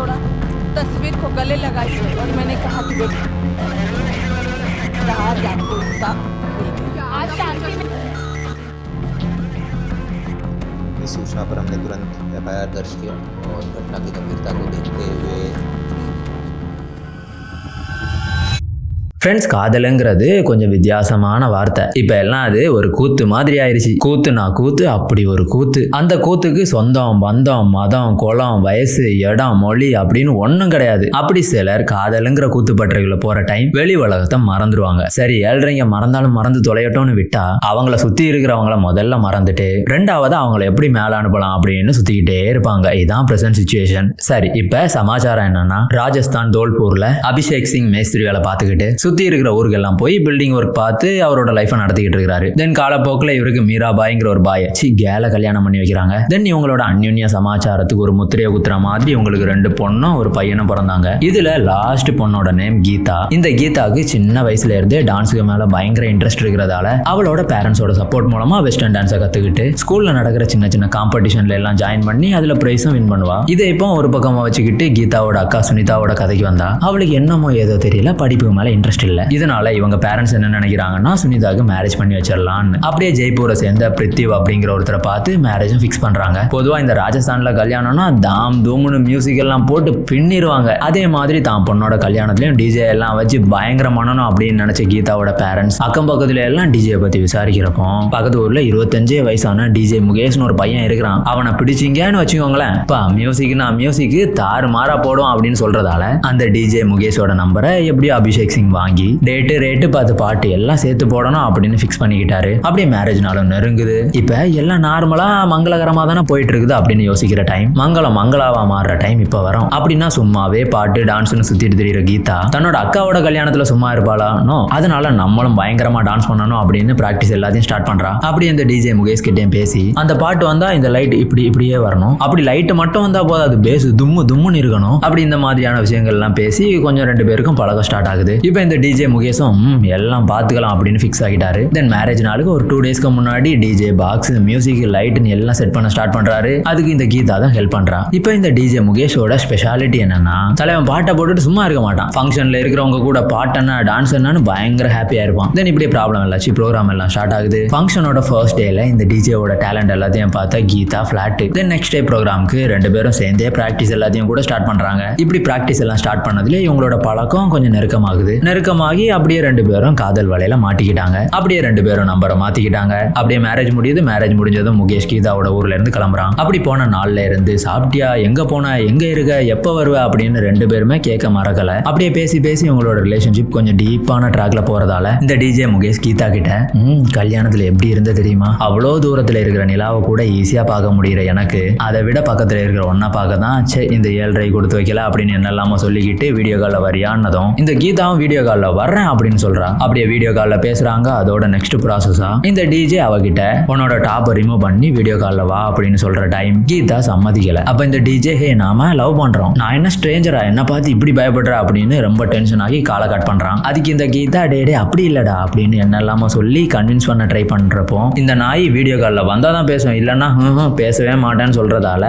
जोड़ा। तस्वीर को गले लगाई और मैंने कहा कि आज आपको इस सूचना पर हमने तुरंत एफ़ दर्ज किया और घटना की गंभीरता को देखते हुए ஃப்ரெண்ட்ஸ் காதலுங்கிறது கொஞ்சம் வித்தியாசமான வார்த்தை. இப்போ எல்லாம் அது ஒரு கூத்து மாதிரி ஆயிடுச்சு கூத்துனா கூத்து அப்படி ஒரு கூத்து. அந்த கூத்துக்கு சொந்தம் பந்தம் மதம் குளம் வயசு இடம் மொழி அப்படின்னு ஒன்றும் கிடையாது. அப்படி சிலர் காதலுங்கிற கூத்துப்பட்டறைகளை போற டைம் வெளி உலகத்தை மறந்துடுவாங்க சரி ஏழ்றைங்க மறந்தாலும் மறந்து தொலையட்டும்னு விட்டா அவங்கள சுத்தி இருக்கிறவங்கள முதல்ல மறந்துட்டு ரெண்டாவது அவங்கள எப்படி மேல அனுப்பலாம் அப்படின்னு சுத்திக்கிட்டே இருப்பாங்க. இதுதான் ப்ரெசன்ட் சுச்சுவேஷன் சரி இப்போ சமாச்சாரம் என்னன்னா ராஜஸ்தான் தோல்பூர்ல அபிஷேக் சிங் மேஸ்திரி வேலை பார்த்துக்கிட்டு சுற்றி இருக்கிற ஊருக்கெல்லாம் போய் பில்டிங் ஒர்க் பார்த்து அவரோட லைஃபை நடத்திக்கிட்டு இருக்காரு தென் காலப்போக்கில் இவருக்கு மீராபாய்ங்கிற ஒரு பாய. சி கேல கல்யாணம் பண்ணி வைக்கிறாங்க. தென் இவங்களோட அந்யுன்ய சமாச்சாரத்துக்கு ஒரு முத்திரையை குத்துற மாதிரி இவங்களுக்கு ரெண்டு பொண்ணும் ஒரு பையனும் பிறந்தாங்க. இதுல லாஸ்ட் பொண்ணோட நேம் கீதா. இந்த கீதாக்கு சின்ன வயசுல இருந்தே டான்ஸுக்கு மேல பயங்கர இன்ட்ரெஸ்ட் இருக்கிறதால அவளோட பேரண்ட்ஸோட சப்போர்ட் மூலமா வெஸ்டர்ன் டான்ஸை கத்துக்கிட்டு ஸ்கூல்ல நடக்கிற சின்ன சின்ன காம்படிஷன்ல எல்லாம் ஜாயின் பண்ணி அதுல பிரைஸும் வின் பண்ணுவா. இதை இப்போ ஒரு பக்கமா வச்சுக்கிட்டு கீதாவோட அக்கா சுனிதாவோட கதைக்கு வந்தா. அவளுக்கு என்னமோ ஏதோ தெரியல படிப்புக்கு மேல இன்ட்ரெஸ்ட் இல்லை. இதனால இவங்க பேரண்ட்ஸ் என்ன நினைக்கிறாங்கன்னா சுனிதாவுக்கு மேரேஜ் பண்ணி வச்சிடலான்னு. அப்படியே ஜெய்ப்பூரை சேர்ந்த பிரித்திவ் அப்படிங்கிற ஒருத்தரை பார்த்து மேரேஜும் ஃபிக்ஸ் பண்றாங்க. பொதுவா இந்த ராஜஸ்தான்ல கல்யாணம்னா தாம் தூம்னு மியூசிக் எல்லாம் போட்டு பின்னிடுவாங்க அதே மாதிரி தான் பொண்ணோட கல்யாணத்துலயும் டிஜே எல்லாம் வச்சு பயங்கர பண்ணணும் அப்படின்னு நினைச்ச கீதாவோட பேரண்ட்ஸ் அக்கம் பக்கத்துல எல்லாம் டிஜே பத்தி விசாரிக்கிறப்போ பக்கத்து ஊர்ல இருபத்தஞ்சே வயசான டிஜே முகேஷ்னு ஒரு பையன் இருக்கிறான். அவனை பிடிச்சிங்கன்னு வச்சுக்கோங்களேன். பா மியூசிக்னா மியூசிக் தாறு மாறா போடும் அப்படின்னு சொல்றதால அந்த டிஜே முகேஷோட நம்பரை எப்படியோ அபிஷேக் சிங் வாங்கி டேட்டு ரேட்டு பார்த்து பாட்டு எல்லாம் சேர்த்து போடணும் அப்படின்னு ஃபிக்ஸ் பண்ணிக்கிட்டாரு. அப்படியே மேரேஜ் நாளும் நெருங்குது. இப்போ எல்லாம் நார்மலா மங்களகரமாக தானே போயிட்டு இருக்குது அப்படின்னு யோசிக்கிற டைம் மங்களம் மங்களாவா மாறுற டைம் இப்போ வரும். அப்படின்னா சும்மாவே பாட்டு டான்ஸ்னு சுத்திட்டு திரியிற கீதா தன்னோட அக்காவோட கல்யாணத்துல சும்மா இருப்பாளானோ அதனால நம்மளும் பயங்கரமா டான்ஸ் பண்ணணும் அப்படின்னு பிராக்டிஸ் எல்லாத்தையும் ஸ்டார்ட் பண்றா. அப்படி இந்த டிஜே முகேஷ் கிட்டேயும் பேசி அந்த பாட்டு வந்தா இந்த லைட் இப்படி இப்படியே வரணும். அப்படி லைட் மட்டும் வந்தா போதாது பேசு தும்மு தும்முன்னு இருக்கணும். அப்படி இந்த மாதிரியான விஷயங்கள்லாம் பேசி கொஞ்சம் ரெண்டு பேருக்கும் பழக ஸ்டார்ட் ஆகுது. இப்போ இந்த டிஜே முகேஷும் எல்லாம் பார்த்துக்கலாம் அப்படின்னு ஃபிக்ஸ் ஆகிட்டாரு. தென் மேரேஜ் நாளுக்கு ஒரு டூ டேஸ்க்கு முன்னாடி டிஜே பாக்ஸ் மியூசிக் லைட்னு எல்லாம் செட் பண்ண ஸ்டார்ட் பண்றாரு. அதுக்கு இந்த கீதா தான் ஹெல்ப் பண்றா. இப்போ இந்த டிஜே முகேஷோட ஸ்பெஷாலிட்டி என்னன்னா தலைவன் பாட்டை போட்டுட்டு சும்மா இருக்க மாட்டான். ஃபங்க்ஷன்ல இருக்கிறவங்க கூட பாட்டனா டான்ஸ் என்னன்னு பயங்கர ஹாப்பியா இருப்பான். தென் இப்படி ப்ராப்ளம் இல்லாச்சு ப்ரோக்ராம் எல்லாம் ஸ்டார்ட் ஆகுது. ஃபங்க்ஷனோட ஃபர்ஸ்ட் டேல இந்த டிஜேவோட டேலண்ட் எல்லாத்தையும் பார்த்தா Geetha flat then next day ப்ரோக்ராம்க்கு ரெண்டு பேரும் சேர்ந்தே ப்ராக்டிஸ் எல்லாத்தையும் கூட ஸ்டார்ட் பண்றாங்க. இப்படி ப்ராக்டிஸ் எல்லாம் ஸ்டார்ட் பண்ணதுல இவங்களோட பழக்கம் கொஞ்சம் நெருக்கமாகுது. நெருக்கமாகி அப்படியே ரெண்டு பேரும் காதல் வலையில மாட்டிக்கிட்டாங்க. அப்படியே ரெண்டு பேரும் நம்பரை மாத்திக்கிட்டாங்க. அப்படியே மேரேஜ் முடியுது. மேரேஜ் முடிஞ்சதும் முகேஷ் கீதாவோட ஊர்ல இருந்து கிளம்புறான். அப்படி போன நாள்ல இருந்து சாப்பிட்டியா? எங்க போன? எங்க இருக்க? எப்ப வருவ? அப்படின்னு ரெண்டு பேருமே கேட்க மறக்கல. அப்படியே பேசி பேசி உங்களோட ரிலேஷன்ஷிப் கொஞ்சம் டீப்பான ட்ராக்ல போறதால இந்த டிஜே முகேஷ் கீதா கிட்ட ம் கல்யாணத்துல எப்படி இருந்த தெரியுமா? அவ்வளோ தூரத்துல இருக்கிற நிலாவை கூட ஈஸியா பார்க்க முடியுற எனக்கு. அதை விட பக்கத்துல இருக்கிற ஒன்னா பார்க்க தான் சே இந்த ஏழரை கொடுத்து வைக்கல? அப்படின்னு என்னெல்லாமோ சொல்லிக்கிட்டு வீடியோ காலில் வரியான்னதும் இந்த கீதாவும் வீடியோ காலில் வர்றேன் அப்படின்னு சொல்றா அப்படியே வீடியோ காலில் பேசுறாங்க. அதோட நெக்ஸ்ட் ப்ராசஸா இந்த டிஜே அவகிட்ட உன்னோட டாப்பை ரிமூவ் பண்ணி வீடியோ காலில் வா அப்படின்னு சொல்ற டைம் கீதா சம்மதிக்கலை. அப்ப இந்த டிஜே ஹே நாம லவ் பண்றோம். நான் என்ன ஸ்ட்ரேஞ்சரா என்ன பார்த்து இப்படி பயப்படுற? அப்படின்னு ரொம்ப டென்ஷன் ஆகி காலை கட் பண்ணுறான் அதுக்கு இந்த கீதா டே டே அப்படி இல்லடா அப்படின்னு என்னெல்லாமோ சொல்லி கன்வின்ஸ் பண்ண ட்ரை பண்ணுறப்போ இந்த நாய் வீடியோ காலில் வந்தால் தான் பேசும். இல்லைன்னா பேசவே மாட்டேன்னு சொல்றதால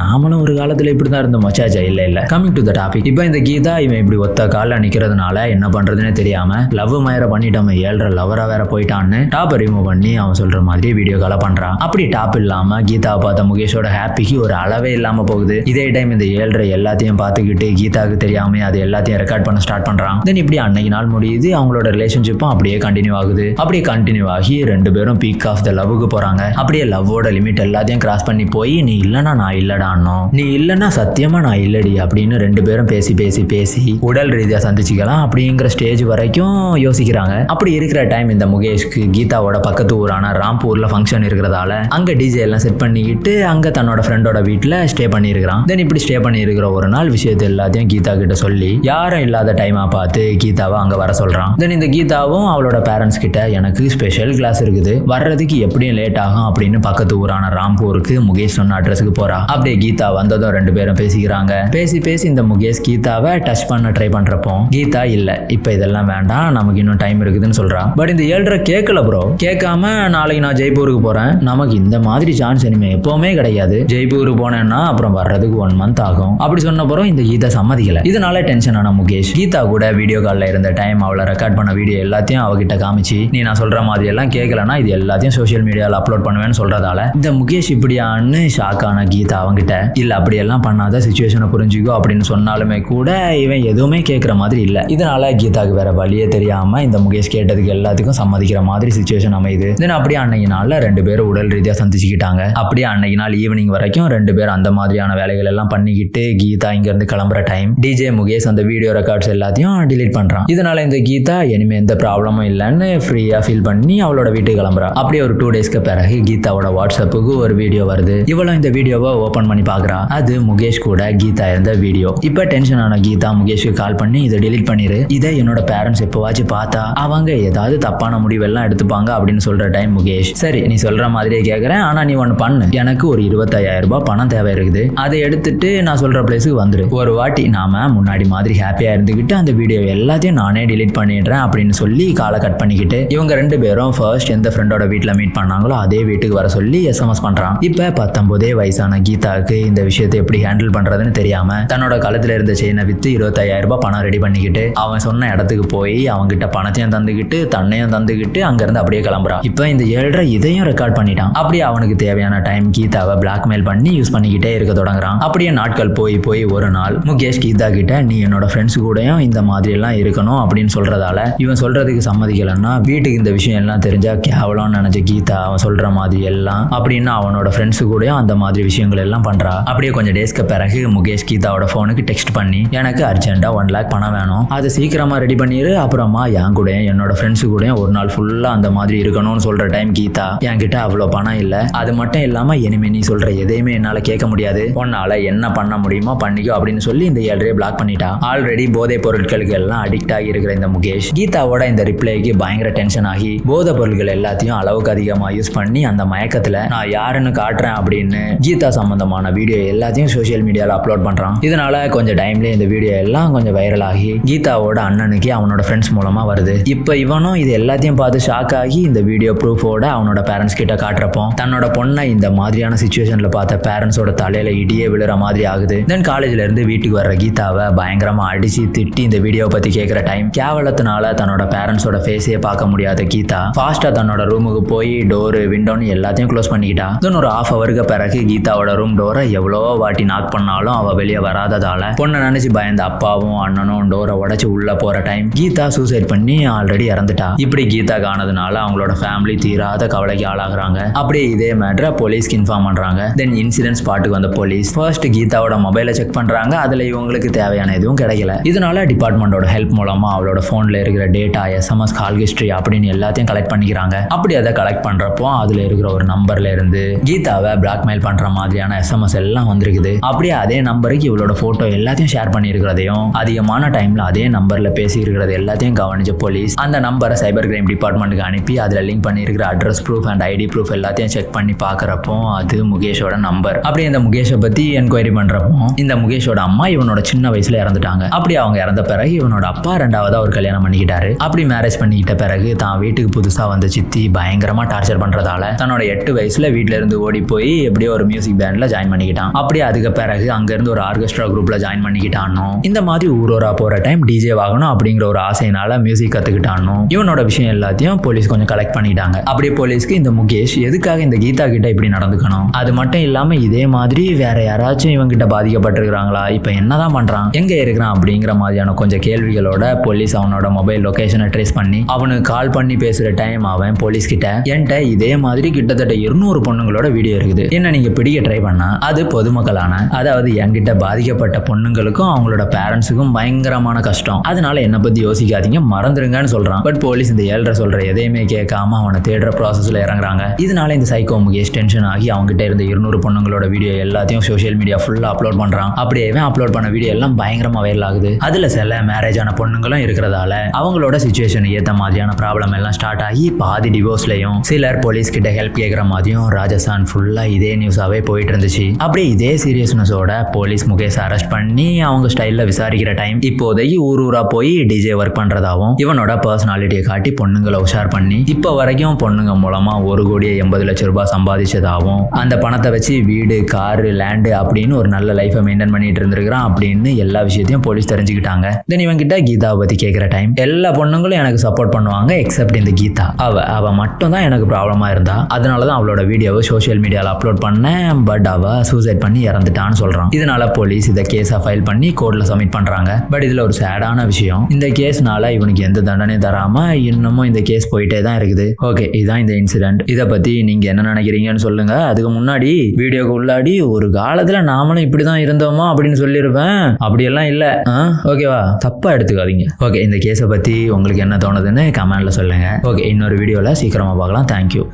நாமளும் ஒரு காலத்துல இப்படி தான் இருந்தோம் மச்சாச்சா இல்லை இல்லை. கமிங் டு த டாபிக் இப்போ இந்த கீதா இவன் இப்படி ஒத்த காலில் நிற்கிறதுனால என்ன பண்றதுன்னு தெரியாம லவ் மயர பண்ணிட்டோம் ஏழ்ற லவரா வேற போயிட்டான்னு டாப்பை ரிமூவ் பண்ணி அவன் சொல்ற மாதிரி வீடியோ காலை பண்றான். அப்படி டாப் இல்லாம கீதா பார்த்த முகேஷோட ஹாப்பிக்கு ஒரு அளவே இல்லாம போகுது. இதே டைம் இந்த ஏழ்ரை எல்லாத்தையும் பார்த்துக்கிட்டு கீதாவுக்கு தெரியாம அது எல்லாத்தையும் ரெக்கார்ட் பண்ண ஸ்டார்ட் பண்றான். தென் இப்படி அன்னைக்கு நாள் முடியுது அவங்களோட ரிலேஷன்ஷிப்பும் அப்படியே கண்டினியூ ஆகுது. அப்படியே கண்டினியூ ஆகி ரெண்டு பேரும் பீக் ஆஃப் த லவ்வுக்கு போறாங்க. அப்படியே லவ்வோட லிமிட் எல்லாத்தையும் கிராஸ் பண்ணி போய் நீ இல்லைன்னா நான் இல்லடானோ நீ இல்லைன்னா சத்தியமா நான் இல்லடி அப்படின்னு ரெண்டு பேரும் பேசி பேசி பேசி உடல் ரீதியா சந்திச்சுக்கலாம். அப்படிங்கிற ஸ்டேஜ் வரைக்கும் யோசிக்கிறாங்க. அப்படி இருக்கிற டைம் இந்த முகேஷ்க்கு கீதாவோட பக்கத்து ஊரான ராம்பூர்ல ஃபங்க்ஷன் இருக்கிறதால அங்க டிஜே எல்லாம் செட் பண்ணிக்கிட்டு அங்க தன்னோட ஃப்ரெண்டோட வீட்டில் ஸ்டே பண்ணியிருக்கிறான். தென் இப்படி ஸ்டே பண்ணியிருக்கிற ஒரு நாள் விஷயத்தை எல்லாத்தையும் கீதா கிட்ட சொல்லி யாரும் இல்லாத டைமா பார்த்து கீதாவை அங்க வர சொல்றான். தென் இந்த கீதாவும் அவளோட பேரண்ட்ஸ் கிட்ட எனக்கு ஸ்பெஷல் கிளாஸ் இருக்குது. வர்றதுக்கு எப்படியும் லேட் ஆகும் அப்படின்னு பக்கத்து ஊரான ராம்பூருக்கு முகேஷ் சொன்ன அட்ரஸுக்கு போறா. அப்படியே கீதா வந்ததும் ரெண்டு பேரும் பேசிக்கிறாங்க. பேசி பேசி இந்த முகேஷ் கீதாவை டச் பண்ண ட்ரை பண்றப்போ கீதா இல்ல இப்போ இதெல்லாம் வேண்டாம் நமக்கு இன்னும் டைம் இருக்குதுன்னு சொல்கிறான் பட் இந்த ஏழ்ரை கேட்கல ப்ரோ கேட்காம நாளைக்கு நான் ஜெய்ப்பூருக்கு போகிறேன் நமக்கு இந்த மாதிரி சான்ஸ் இனிமே எப்போவுமே கிடையாது. ஜெய்ப்பூருக்கு போனேன்னா அப்புறம் வர்றதுக்கு ஒன் மந்த் ஆகும். அப்படி சொன்ன பிறகு இந்த கீதா சம்மதிக்கல. இதனால டென்ஷன் ஆன முகேஷ். கீதா கூட வீடியோ காலில் இருந்த டைம் அவளை ரெக்கார்ட் பண்ண வீடியோ எல்லாத்தையும் அவகிட்ட காமிச்சு நீ நான் சொல்கிற மாதிரி எல்லாம் கேட்கலன்னா இது எல்லாத்தையும் சோஷியல் மீடியாவில் அப்லோட் பண்ணுவேன்னு சொல்கிறதால இந்த முகேஷ் இப்படியான்னு ஷாக் ஆன கீதா அவங்கிட்ட இல்லை அப்படியெல்லாம் பண்ணாத சுச்சுவேஷனை புரிஞ்சுக்கோ அப்படின்னு சொன்னாலுமே கூட இவன் எதுவுமே கேட்குற மாதிரி இல்லை. இதனால கீதாவுக்கு வேற வழியே தெரியாம இந்த முகேஷ் கேட்டதுக்கு எல்லாத்துக்கும் சம்மதிக்கிற மாதிரி சுச்சுவேஷன் அமையுது. தென் அப்படியே அன்னைக்கு நாள்ல ரெண்டு பேரும் உடல் ரீதியாக சந்திச்சுக்கிட்டாங்க. அப்படியே அன்னைக்கு நாள் ஈவினிங் வரைக்கும் ரெண்டு பேரும் அந்த மாதிரியான வேலைகள் எல்லாம் பண்ணிக்கிட்டு கீதா இங்க இருந்து கிளம்புற டைம் டிஜே முகேஷ் அந்த வீடியோ ரெக்கார்ட்ஸ் எல்லாத்தையும் டிலீட் பண்றான். இதனால இந்த கீதா இனிமே எந்த ப்ராப்ளமும் இல்லைன்னு ஃப்ரீயா ஃபீல் பண்ணி அவளோட வீட்டுக்கு கிளம்புறா. அப்படியே ஒரு டூ டேஸ்க்கு பிறகு கீதாவோட வாட்ஸ்அப்புக்கு ஒரு வீடியோ வருது. இவளும் இந்த வீடியோவை ஓபன் பண்ணி பார்க்குறா அது முகேஷ் கூட கீதா இருந்த வீடியோ இப்போ டென்ஷன் ஆன கீதா முகேஷ்க்கு கால் பண்ணி இதை டிலீட் பண்ணிடு இதை என்னோட பேரண்ட்ஸ் எப்போவாச்சும் பார்த்தா அவங்க ஏதாவது தப்பான முடிவெல்லாம் எடுத்துப்பாங்க அப்படின்னு சொல்ற டைம் முகேஷ். சரி நீ சொல்ற மாதிரியே கேட்குறேன் ஆனா நீ ஒன்று பண்ணு. எனக்கு ஒரு இருபத்தாயிரம் ரூபாய் பணம் தேவை இருக்குது. அதை எடுத்துட்டு நான் சொல்ற பிளேஸுக்கு வந்துரு. ஒரு வாட்டி நாம முன்னாடி மாதிரி ஹாப்பியா இருந்துக்கிட்டு அந்த வீடியோ எல்லாத்தையும் நானே டிலீட் பண்ணிடுறேன் அப்படின்னு சொல்லி காலை கட் பண்ணிக்கிட்டு இவங்க ரெண்டு பேரும் ஃபர்ஸ்ட் எந்த ஃப்ரெண்டோட வீட்டில் மீட் பண்ணாங்களோ அதே வீட்டுக்கு வர சொல்லி எஸ்எம்எஸ் பண்றான். இப்போ பத்தொன்பதே வயசான கீதாவுக்கு இந்த விஷயத்தை எப்படி ஹேண்டில் பண்றதுன்னு தெரியாம தன்னோட காலத்துல இருந்த செயினை வித்து இருபத்தாயிரம் ரூபாய் பணம் ரெடி பண்ணிக்கிட்டு அவன் சொன்ன இடத்துக்கு போய் அவன்கிட்ட பணத்தையும் தந்துக்கிட்டு தன்னையும் தந்துக்கிட்டு அங்கிருந்து அப்படியே கிளம்புறான். இப்போ இந்த ஏழரை இதையும் ரெக்கார்ட் பண்ணிட்டான். அப்படியே அவனுக்கு தேவையான டைம் கீதாவை பிளாக்மெயில் பண்ணி யூஸ் பண்ணிக்கிட்டே இருக்க தொடங்குறான். அப்படியே நாட்கள் போய் போய் ஒரு நாள் முகேஷ் கீதா கிட்ட நீ என்னோட ஃப்ரெண்ட்ஸ் கூடயும் இந்த மாதிரி எல்லாம் இருக்கணும் அப்படின்னு சொல்றதால இவன் சொல்றதுக்கு சம்மதிக்கலைன்னா வீட்டுக்கு இந்த விஷயம் எல்லாம் தெரிஞ்சா கேவலம்னு நினைச்ச கீதா அவன் சொல்ற மாதிரி எல்லாம் அப்படின்னு அவனோட ஃப்ரெண்ட்ஸ் கூடயும் அந்த மாதிரி விஷயங்கள் எல்லாம் பண்றா. அப்படியே கொஞ்சம் டேஸ்க்கு பிறகு முகேஷ் கீதாவோட ஃபோனுக்கு டெக்ஸ்ட் பண்ணி எனக்கு அர்ஜென்ட்டா ஒன் லேக் பணம் வேணும். அது சீக்கிரமா ரெடி பண்ணிடு அப்புறமா என் கூடயும் என்னோட ஃப்ரெண்ட்ஸு கூடயும் ஒரு நாள் ஃபுல்லாக அந்த மாதிரி இருக்கணும்னு சொல்கிற டைம் கீதா என்கிட்ட அவ்வளோ பணம் இல்லை. அது மட்டும் இல்லாமல் இனிமே நீ சொல்கிற எதையுமே என்னால் கேட்க முடியாது. உன்னால என்ன பண்ண முடியுமோ பண்ணிக்கோ அப்படின்னு சொல்லி இந்த ஏழரையை பிளாக் பண்ணிட்டா. ஆல்ரெடி போதைப் பொருட்களுக்கு எல்லாம் அடிக்ட் ஆகி இருக்கிற இந்த முகேஷ் கீதாவோட இந்த ரிப்ளைக்கு பயங்கர டென்ஷன் ஆகி போதைப் பொருட்கள் எல்லாத்தையும் அளவுக்கு அதிகமாக யூஸ் பண்ணி அந்த மயக்கத்தில் நான் யாருன்னு காட்டுறேன் அப்படின்னு கீதா சம்பந்தமான வீடியோ எல்லாத்தையும் சோஷியல் மீடியாவில் அப்லோட் பண்ணுறான் இதனால கொஞ்சம் டைம்லேயே இந்த வீடியோ எல்லாம் கொஞ்சம் வைரல் ஆகி கீதாவோட அண்ணன் அண்ணனுக்கு அவனோட ஃப்ரெண்ட்ஸ் மூலமாக வருது. இப்போ இவனும் இது எல்லாத்தையும் பார்த்து ஷாக் ஆகி இந்த வீடியோ ப்ரூஃபோட அவனோட பேரண்ட்ஸ் கிட்ட காட்டுறப்போ தன்னோட பொண்ணை இந்த மாதிரியான சுச்சுவேஷனில் பார்த்த பேரண்ட்ஸோட தலையில இடியே விழுற மாதிரி ஆகுது. தென் காலேஜ்ல இருந்து வீட்டுக்கு வர்ற கீதாவை பயங்கரமா அடிச்சு திட்டி இந்த வீடியோ பத்தி கேட்குற டைம் கேவலத்தினால தன்னோட பேரண்ட்ஸோட ஃபேஸே பார்க்க முடியாத கீதா ஃபாஸ்டா தன்னோட ரூமுக்கு போய் டோரு விண்டோன்னு எல்லாத்தையும் க்ளோஸ் பண்ணிக்கிட்டா. தென் ஒரு ஆஃப் ஹவருக்கு பிறகு கீதாவோட ரூம் டோரை எவ்வளவோ வாட்டி நாக் பண்ணாலும் அவ வெளியே வராததால பொண்ணை நினைச்சு பயந்த அப்பாவும் அண்ணனும் டோரை உடைச்சு உள்ள போற டைம் கீதா சூசைட் பண்ணி ஆல்ரெடி இறந்துட்டா. இப்படி கீதா காணதுனால அவங்களோட ஃபேமிலி தீராத கவலைக்கு ஆளாகிறாங்க. அப்படியே இதே மேட்ரை போலீஸ்க்கு இன்ஃபார்ம் பண்றாங்க. தென் இன்சிடென்ட் ஸ்பாட்டுக்கு வந்த போலீஸ் ஃபர்ஸ்ட் கீதாவோட மொபைலை செக் பண்றாங்க. அதுல இவங்களுக்கு தேவையான எதுவும் கிடைக்கல. இதனால டிபார்ட்மெண்டோட ஹெல்ப் மூலமா அவளோட போன்ல இருக்கிற டேட்டா எஸ்எம்எஸ் கால் ஹிஸ்டரி அப்படின்னு எல்லாத்தையும் கலெக்ட் பண்ணிக்கிறாங்க. அப்படி அதை கலெக்ட் பண்றப்போ அதுல இருக்கிற ஒரு நம்பர்ல இருந்து கீதாவை பிளாக்மெயில் பண்ற மாதிரியான எஸ்எம்எஸ் எல்லாம் வந்திருக்குது. அப்படியே அதே நம்பருக்கு இவளோட போட்டோ எல்லாத்தையும் ஷேர் பண்ணியிருக்கிறதையும் அதிகமான டைம்ல அதே நம்பர்ல பேசி இருக்கிறது எல்லாத்தையும் கவனிச்ச போலீஸ் அந்த நம்பரை சைபர் கிரைம் டிபார்ட்மெண்ட்டுக்கு அனுப்பி அதில் லிங்க் பண்ணியிருக்கிற address proof and ID proof எல்லாத்தையும் செக் பண்ணி பார்க்குறப்போ அது முகேஷோட நம்பர் அப்படி இந்த முகேஷை பற்றி என்கொயரி பண்ணுறப்போ இந்த முகேஷோட அம்மா இவனோட சின்ன வயசில் இறந்துட்டாங்க. அப்படி அவங்க இறந்த பிறகு இவனோட அப்பா ரெண்டாவதாக ஒரு கல்யாணம் பண்ணிக்கிட்டாரு. அப்படி மேரேஜ் பண்ணிக்கிட்ட பிறகு தான் வீட்டுக்கு புதுசாக வந்த சித்தி பயங்கரமாக டார்ச்சர் பண்ணுறதால தன்னோட எட்டு வயசில் வீட்டில் இருந்து ஓடி போய் எப்படியோ ஒரு மியூசிக் பேண்டில் ஜாயின் பண்ணிக்கிட்டான். அப்படியே அதுக்கு பிறகு அங்கேருந்து ஒரு ஆர்கெஸ்ட்ரா குரூப்பில் ஜாயின் பண்ணிக்கிட்டானோ இந்த மாதிரி ஊரோரா போகிற டைம் டிஜே வாகனம் வாங்கணும் அப்படிங்கிற ஒரு ஆசையினால மியூசிக் கற்றுக்கிட்டானோ இவனோட விஷயம் எல்லாத்தையும் போலீஸ் கொஞ்சம் கலெக்ட் பண்ணிட்டாங்க. அப்படியே போலீஸ்க்கு இந்த முகேஷ் எதுக்காக இந்த கீதா கிட்ட இப்படி நடந்துக்கணும்? அது மட்டும் இல்லாம இதே மாதிரி வேற யாராச்சும் இவங்கிட்ட பாதிக்கப்பட்டிருக்கிறாங்களா? இப்போ என்னதான் பண்றான்? எங்க இருக்கிறான் அப்படிங்கிற மாதிரியான கொஞ்சம் கேள்விகளோட போலீஸ் அவனோட மொபைல் லொகேஷனை ட்ரேஸ் பண்ணி அவனுக்கு கால் பண்ணி பேசுற டைம் அவன் போலீஸ் கிட்ட என்கிட்ட இதே மாதிரி கிட்டத்தட்ட இருநூறு பொண்ணுங்களோட வீடியோ இருக்குது. என்ன நீங்க பிடிக்க ட்ரை பண்ணா? அது பொதுமக்களான அதாவது என்கிட்ட பாதிக்கப்பட்ட பொண்ணுங்களுக்கும் அவங்களோட பேரண்ட்ஸுக்கும் பயங்கரமான கஷ்டம். அதனால என்னை பத்தி யோசிக்காதீங்க மறந்துருங்கன்னு சொல்றான். பட் போலீஸ் இந்த ஏழ்ரை சொல்ற எதையுமே கேட்காம அவனை தேடுற ப்ராசஸ்ல இறங்குறாங்க. இதனால இந்த சைக்கோ முகேஷ் டென்ஷன் ஆகி அவங்ககிட்ட இருந்த இருநூறு பொண்ணுங்களோட வீடியோ எல்லாத்தையும் சோஷியல் மீடியா ஃபுல்லா அப்லோட் பண்றான். அப்படியே அப்லோட் பண்ண வீடியோ எல்லாம் பயங்கரமா வைரல் ஆகுது. அதுல சில மேரேஜ் ஆன பொண்ணுங்களும் இருக்கிறதால அவங்களோட சுச்சுவேஷன் ஏத்த மாதிரியான ப்ராப்ளம் எல்லாம் ஸ்டார்ட் ஆகி பாதி டிவோர்ஸ்லயும் சிலர் போலீஸ் கிட்ட ஹெல்ப் கேட்குற மாதிரியும் ராஜஸ்தான் ஃபுல்லா இதே நியூஸாவே போயிட்டு இருந்துச்சு. அப்படியே இதே சீரியஸ்னஸோட போலீஸ் முகேஷ் அரெஸ்ட் பண்ணி அவங்க ஸ்டைல்ல விசாரிக்கிற டைம் இப்போதைக்கு ஊர் ஊரா போய் போய் டிஜே ஒர்க் பண்றதாவும் இவனோட பர்சனாலிட்டியை காட்டி பொண்ணுங்களை உஷார் பண்ணி இப்போ வரைக்கும் பொண்ணுங்க மூலமா ஒரு கோடியே எண்பது லட்சம் ரூபாய் சம்பாதிச்சதாகவும் அந்த பணத்தை வச்சு வீடு காரு லேண்டு அப்படின்னு ஒரு நல்ல லைஃபை மெயின்டைன் பண்ணிட்டு இருந்திருக்கிறான் அப்படின்னு எல்லா விஷயத்தையும் போலீஸ் தெரிஞ்சுக்கிட்டாங்க. தென் இவன் கிட்ட கீதாவை பத்தி கேட்குற டைம் எல்லா பொண்ணுங்களும் எனக்கு சப்போர்ட் பண்ணுவாங்க எக்ஸப்ட் இந்த கீதா. அவ அவ மட்டும் தான் எனக்கு ப்ராப்ளமா இருந்தா அதனால தான் அவளோட வீடியோவை சோஷியல் மீடியாவில் அப்லோட் பண்ணேன் பட் அவ சூசைட் பண்ணி இறந்துட்டான்னு சொல்றான். இதனால போலீஸ் இதை கேஸை ஃபைல் பண்ணி கோர்ட்ல சப்மிட் பண்றாங்க. பட் இதுல ஒரு சேடான விஷயம் இந்த கேஸ்னால இவனுக்கு எந்த தண்டனையும் தராம இன்னமும் இந்த கேஸ் போயிட்டே தான் இருக்குது. ஓகே இதுதான் இந்த இன்சிடென்ட் இதை பத்தி நீங்க என்ன நினைக்கிறீங்கன்னு சொல்லுங்க. அதுக்கு முன்னாடி வீடியோக்கு உள்ளாடி ஒரு காலத்துல நாமளும் இப்படிதான் இருந்தோமா அப்படின்னு சொல்லியிருப்பேன். அப்படியெல்லாம் இல்லை. ஓகேவா தப்பா எடுத்துக்காதீங்க. ஓகே இந்த கேஸை பத்தி உங்களுக்கு என்ன தோணுதுன்னு கமெண்ட்ல சொல்லுங்க. ஓகே இன்னொரு வீடியோவில் சீக்கிரமா பார்க்கலாம். தேங்க்யூ